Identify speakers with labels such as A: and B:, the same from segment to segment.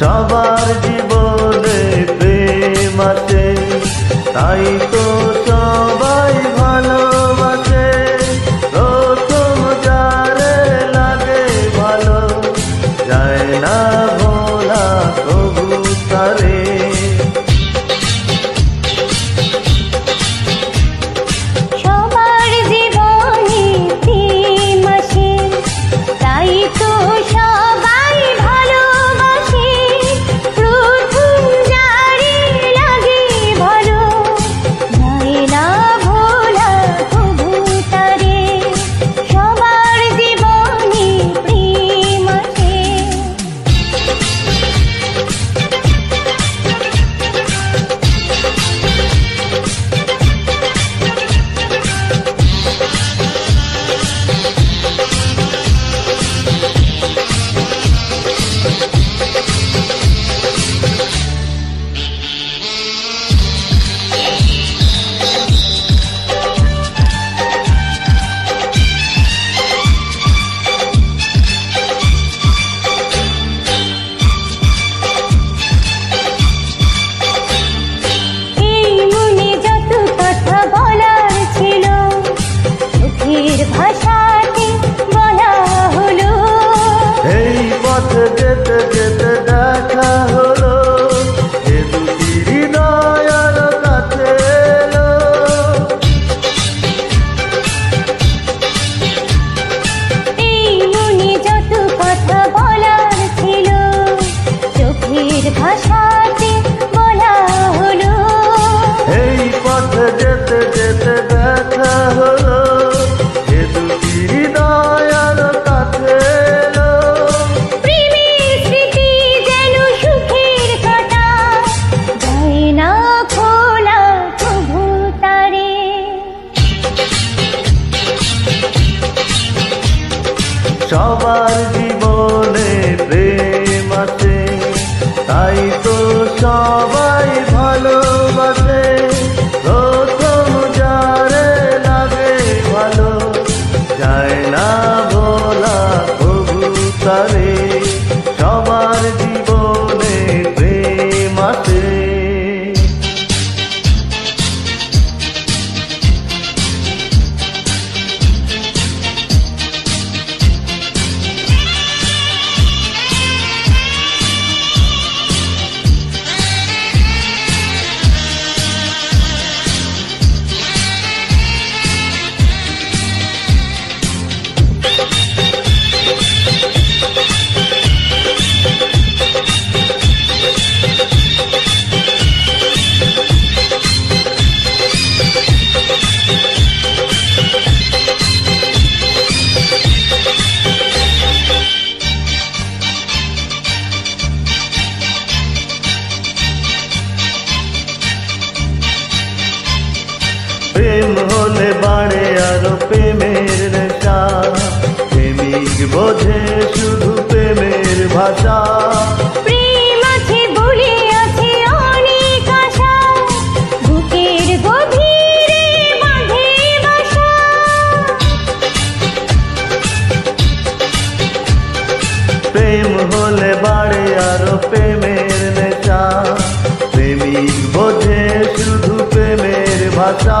A: সবার জীবনে প্রেম আছে তাই তো
B: সবার জীবনে প্রেম
A: আছে তাই তো বাড়ে আরও প্রেমের নেশা। প্রেমিক বোঝে শুধু প্রেমের ভাষা।
B: প্রেম
A: হলে বাড়ে আরও প্রেমের নেশা। প্রেমিক বোঝে শুধু প্রেমের ভাষা।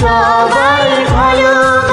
A: সবাই ভালো